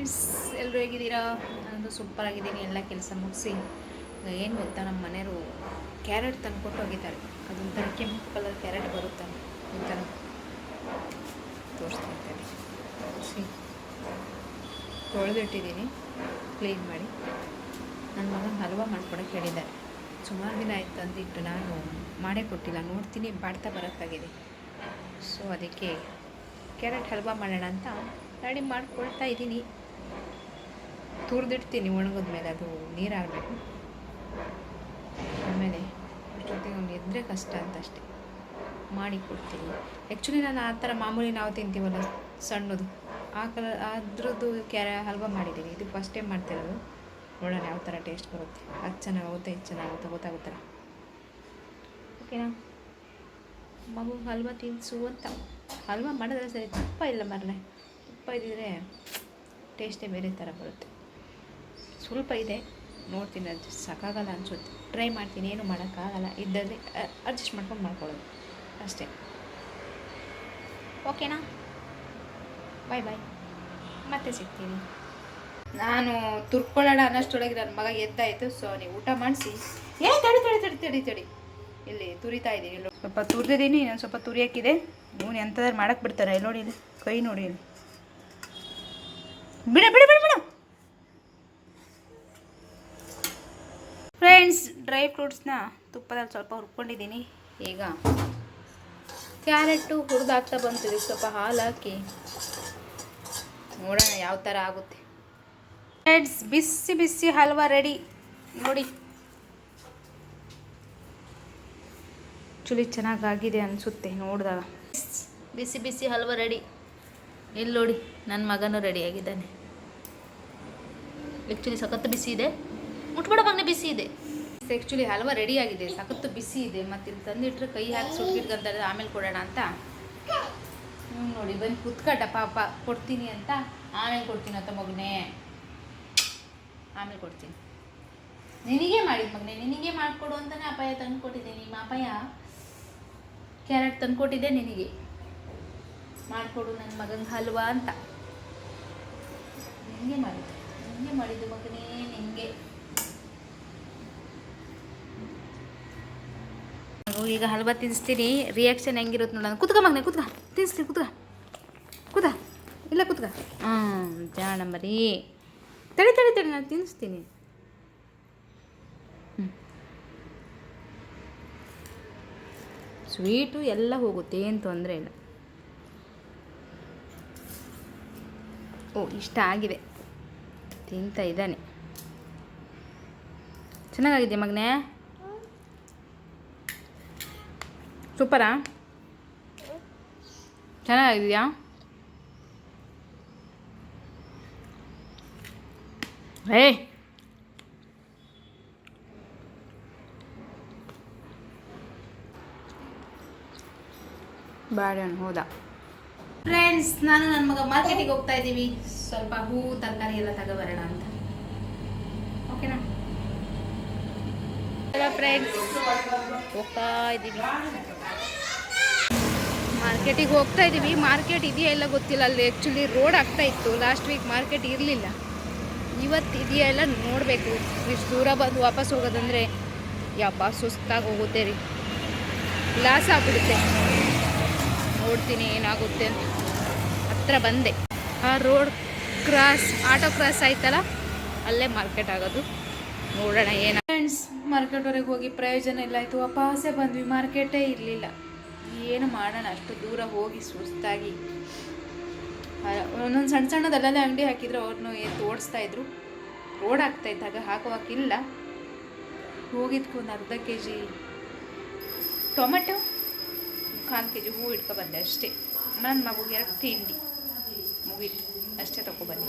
Friends ಎಲ್ಲರೂ ಹೇಗಿದ್ದೀರಾ? ನಾನು ಸೂಪರ್ ಆಗಿದ್ದೀನಿ. ಎಲ್ಲ ಕೆಲಸ ಮುಗಿಸಿ, ಏನು ಗೊತ್ತಾ ನಮ್ಮ ಮನೆಯವರು ಕ್ಯಾರೆಟ್ ತಂದು ಕೊಟ್ಟು ಹೋಗಿದ್ದಾರೆ ಅದೊಂಥರ ಕೆಂಪು ಕಲರ್ ಕ್ಯಾರೆಟ್ ಬರುತ್ತೆ ಒಂಥರ ತೋರಿಸ್ತಾ ಇರ್ತಾರೆ ತೊಳೆದಿಟ್ಟಿದ್ದೀನಿ. ಕ್ಲೀನ್ ಮಾಡಿ. ನನ್ನ ಮಗನ ಹಲ್ವಾ ಮಾಡ್ಕೊಡೋಕ್ಕೆ ಹೇಳಿದ್ದಾರೆ. ಸುಮಾರು ದಿನ ಆಯ್ತು ಅಂದಿಟ್ಟು ನಾನು ಮಾಡೇ ಕೊಟ್ಟಿಲ್ಲ. ನೋಡ್ತೀನಿ, ಬಾಡ್ತಾ ಬರೋಕ್ಕಾಗಿದೆ. ಸೊ ಅದಕ್ಕೆ ಕ್ಯಾರೆಟ್ ಹಲ್ವಾ ಮಾಡೋಣ ಅಂತ ರೆಡಿ ಮಾಡಿಕೊಳ್ತಾ ಇದ್ದೀನಿ. ತುರಿದಿಡ್ತೀನಿ ಒಣಗಿದ ಮೇಲೆ ಅದು ನೀರಾಗಬೇಕು. ಆಮೇಲೆ ಅಷ್ಟೊತ್ತಿಗೆ ಅವ್ನು ಎದ್ರೆ ಕಷ್ಟ ಅಂತ ಅಷ್ಟೇ ಮಾಡಿ ಕೊಡ್ತೀನಿ. ಆ್ಯಕ್ಚುಲಿ ನಾನು ಆ ಥರ ಮಾಮೂಲಿ ನಾವು ತಿಂತೀವಲ್ಲ ಸಣ್ಣದು. ಆ ಕಲರ್ ಅದ್ರದ್ದು ಕ್ಯಾರೆ ಹಲ್ವಾ ಮಾಡಿದ್ದೀನಿ. ಇದು ಫಸ್ಟ್ ಟೈಮ್ ಮಾಡ್ತಿರೋದು. ನೋಡೋಣ ಯಾವ ಥರ ಟೇಸ್ಟ್ ಬರುತ್ತೆ. ಅದು ಚೆನ್ನಾಗುತ್ತೆ, ಇದು ಚೆನ್ನಾಗುತ್ತೆ, ಗೊತ್ತಾಗುತ್ತಲ್ಲ. ಓಕೆನಾ ಮಗು ಹಲ್ವಾ ತಿನ್ಸು ಅಂತ. ಹಲ್ವಾ ಮಾಡಿದ್ರೆ ಸರಿ, ತುಪ್ಪ ಇಲ್ಲ ಮರಳೆ ತುಪ್ಪ ಇದ್ದಿದ್ರೆ ಟೇಸ್ಟೇ ಬೇರೆ ಥರ ಬರುತ್ತೆ. ಸ್ವಲ್ಪ ಇದೆ, ನೋಡ್ತೀನಿ, ಅದು ಸಾಕಾಗಲ್ಲ ಅನಿಸುತ್ತೆ. ಟ್ರೈ ಮಾಡ್ತೀನಿ, ಏನು ಮಾಡೋಕ್ಕಾಗಲ್ಲ. ಇದ್ದಲ್ಲಿ ಅಡ್ಜಸ್ಟ್ ಮಾಡ್ಕೊಂಡು ಮಾಡ್ಕೊಳ್ಳೋದು. ಅಷ್ಟೇ. ಓಕೆನಾ ಬಾಯ್ ಬಾಯ್ ಮತ್ತೆ ಸಿಗ್ತೀನಿ. ನಾನು ತುರ್ಕೊಳ್ಳೋಣ ಅನ್ನೋಷ್ಟೊಳಗೆ ನನ್ನ ಮಗ ಎದ್ದಾಯಿತು. ಸೊ ನೀವು ಊಟ ಮಾಡಿಸಿ. ಏ, ತಡಿ ತಡಿ ತಡಿ ತಡಿ ತಡಿ. ಇಲ್ಲಿ ತುರಿತಾ ಇದ್ದೀನಿ ಸ್ವಲ್ಪ ತುರಿದಿದ್ದೀನಿ, ಇನ್ನೊಂದು ಸ್ವಲ್ಪ ತುರಿಯೋಕ್ಕಿದೆ. ಇವನು ಎಂಥದಾರು ಮಾಡಕ್ಕೆ ಬಿಡ್ತಾರೆ. ಇಲ್ಲಿ ನೋಡಿ, ಇಲ್ಲಿ. ಕೈ ನೋಡಿ, ಇಲ್ಲಿ. ಬಿಡ ಬಿಡ ಬಿಡ ಬಿಡ. ಫ್ರೆಂಡ್ಸ್ ಡ್ರೈ ಫ್ರೂಟ್ಸ್ನ ತುಪ್ಪದಲ್ಲಿ ಸ್ವಲ್ಪ ಹುರ್ಕೊಂಡಿದ್ದೀನಿ. ಈಗ ಕ್ಯಾರೆಟು ಹುರಿದಾಗ್ತಾ ಬಂತು ಸ್ವಲ್ಪ ಹಾಲು ಹಾಕಿ. ನೋಡೋಣ ಯಾವ ಥರ ಆಗುತ್ತೆ. ಫ್ರೆಂಡ್ಸ್ ಬಿಸಿ ಬಿಸಿ ಹಲ್ವಾ ರೆಡಿ ನೋಡಿ. ಚುಲಿ ಚೆನ್ನಾಗಾಗಿದೆ ಅನಿಸುತ್ತೆ ನೋಡಿದಾಗ. ಬಿಸಿ ಬಿಸಿ ಹಲ್ವಾ ರೆಡಿ ಇಲ್ಲಿ ನೋಡಿ ನನ್ನ ಮಗನೂ ರೆಡಿಯಾಗಿದ್ದಾನೆ ಆ್ಯಕ್ಚುಲಿ ಸಖತ್ತು ಬಿಸಿ ಇದೆ. ಮುಟ್ಬಿಡ ಮಗನೇ ಬಿಸಿ ಇದೆ. ಆ್ಯಕ್ಚುಲಿ ಹಲ್ವಾ ರೆಡಿ ಆಗಿದೆ, ಸಖತ್ತು ಬಿಸಿ ಇದೆ. ಮತ್ತು ಇಲ್ಲಿ ತಂದಿಟ್ರೆ, ಕೈ ಹಾಕಿ ಸುಟ್ಗಿಟ್ಕೊಂತಾರೆ ಆಮೇಲೆ ಕೊಡೋಣ ಅಂತ. ನೋಡಿ ಬಂದು ಕುತ್ಕಟ್ಟ, ಪಾಪ, ಕೊಡ್ತೀನಿ ಅಂತ. ಆಮೇಲೆ ಕೊಡ್ತೀನಿ ಅಂತ ಮಗನೇ. ಆಮೇಲೆ ಕೊಡ್ತೀನಿ. ನಿನಗೆ ಮಾಡಿದ ಮಗನೇ, ನಿನಗೆ ಮಾಡಿಕೊಡು ಅಂತಲೇ ಅಪಾಯ ತಂದು ಕೊಟ್ಟಿದ್ದೆ ನಿಮ್ಮ ಅಪಾಯ. ಕ್ಯಾರೆಟ್ ತಂದು ಕೊಟ್ಟಿದ್ದೆ ನಿನಗೆ. ಮಾಡಿಕೊಡು ನನ್ನ ಮಗನ ಹಲ್ವಾ ಅಂತ. ಹೆಂಗೆ ಮಾಡಿದ್ದು ಹಿಂಗೆ ಮಾಡಿದ್ದು ಮಗನೇ ನಿಂಗೆ. ಈಗ ಹಲ್ವಾ ತಿನ್ನಿಸ್ತೀನಿ ರಿಯಾಕ್ಷನ್ ಹೆಂಗಿರುತ್ತೆ ನೋಡೋಣ ಕುತ್ಕ ಮಗನೇ, ಕುತ್ಕ. ತಿನ್ನಿಸ್ತೀನಿ ಕುತ್ಕ. ಕುತ ಇಲ್ಲ, ಕುತ್ಕ. ಹ್ಞೂ ಜಾಣ ಮರಿ. ತಡಿ ತಡಿ ತಡಿ, ನಾನು ತಿನ್ನಿಸ್ತೀನಿ ಸ್ವೀಟು ಎಲ್ಲ ಹೋಗುತ್ತೆ, ಏನು ತೊಂದರೆ ಇಲ್ಲ. ಓ ಇಷ್ಟ ಆಗಿದೆ. ತಿಂತಾ ಇದ್ದಾನೆ. ಚೆನ್ನಾಗಾಗಿದೆ ಮಗನೇ? ಸೂಪರಾ? ಚೆನ್ನಾಗಿದೆಯಾ? ಏ! ಬಾಳೆಹಣ್ಣು ಹೌದಾ. ಫ್ರೆಂಡ್ಸ್ ನಾನು ನನ್ನ ಮಗ ಮಾರ್ಕೆಟಿಗೆ ಹೋಗ್ತಾ ಇದ್ದೀವಿ. ಸ್ವಲ್ಪ ಹೂ, ತರಕಾರಿ ಎಲ್ಲ ತಗೋಬರೋಣ ಅಂತ. ಓಕೆನಾ ಫ್ರೆಂಡ್ಸ್ ಹೋಗ್ತಾ ಇದ್ದೀವಿ. ಮಾರ್ಕೆಟಿಗೆ ಹೋಗ್ತಾ ಇದ್ದೀವಿ. ಮಾರ್ಕೆಟ್ ಇದೆಯಾ ಇಲ್ಲ ಗೊತ್ತಿಲ್ಲ. ಅಲ್ಲಿ ಆ್ಯಕ್ಚುಲಿ ರೋಡ್ ಆಗ್ತಾ ಇತ್ತು. ಲಾಸ್ಟ್ ವೀಕ್ ಮಾರ್ಕೆಟ್ ಇರಲಿಲ್ಲ. ಇವತ್ತು ಇದೆಯಾ ಎಲ್ಲ ನೋಡಬೇಕು. ಇಷ್ಟು ದೂರ ಬಂದು ವಾಪಸ್ ಹೋಗೋದಂದರೆ ಯಪ್ಪ ಸುಸ್ತಾಗಿ ಹೋಗುತ್ತೆ ರೀ. ಲಾಸ್ ಆಗ್ಬಿಡುತ್ತೆ. ನೋಡ್ತೀನಿ ಏನಾಗುತ್ತೆ ಅಂತ. ಹತ್ರ ಬಂದೆ. ಆ ರೋಡ್ ಕ್ರಾಸ್ ಆಟೋ ಕ್ರಾಸ್ ಆಯ್ತಲ್ಲ, ಅಲ್ಲೇ ಮಾರ್ಕೆಟ್ ಆಗೋದು. ನೋಡೋಣ ಏನ ಫ್ರೆಂಡ್ಸ್ ಮಾರ್ಕೆಟ್ವರೆಗೆ ಹೋಗಿ ಪ್ರಯೋಜನ ಇಲ್ಲ. ಆಯಿತು, ವಾಪಸ್ಸೇ ಬಂದ್ವಿ. ಮಾರ್ಕೆಟೇ ಇರಲಿಲ್ಲ. ಏನು ಮಾಡೋಣ? ಅಷ್ಟು ದೂರ ಹೋಗಿ ಸುಸ್ತಾಗಿ. ಒಂದೊಂದು ಸಣ್ಣ ಸಣ್ಣದಲ್ಲೇ ಅಂಗಡಿ ಹಾಕಿದ್ರು ಅವ್ರನ್ನೂ ಏನು ಓಡಿಸ್ತಾ ಇದ್ರು. ರೋಡ್ ಆಗ್ತಾ ಇದ್ದಾಗ ಹಾಕುವಾಕಿಲ್ಲ ಹೋಗಿದ್ಕೊಂದು ಅರ್ಧ ಕೆ ಜಿ ಟೊಮೆಟೊ ಕಾಲು ಕೆ ಜಿ ಹೂವು ಇಟ್ಕೊಬಂದೆ ಅಷ್ಟೇ. ನನ್ನ ಮಗುಗೆ ಎರಡು ತಿಂಡಿ. ಮುಗೀತು ಅಷ್ಟೇ ತಗೊಬನ್ನಿ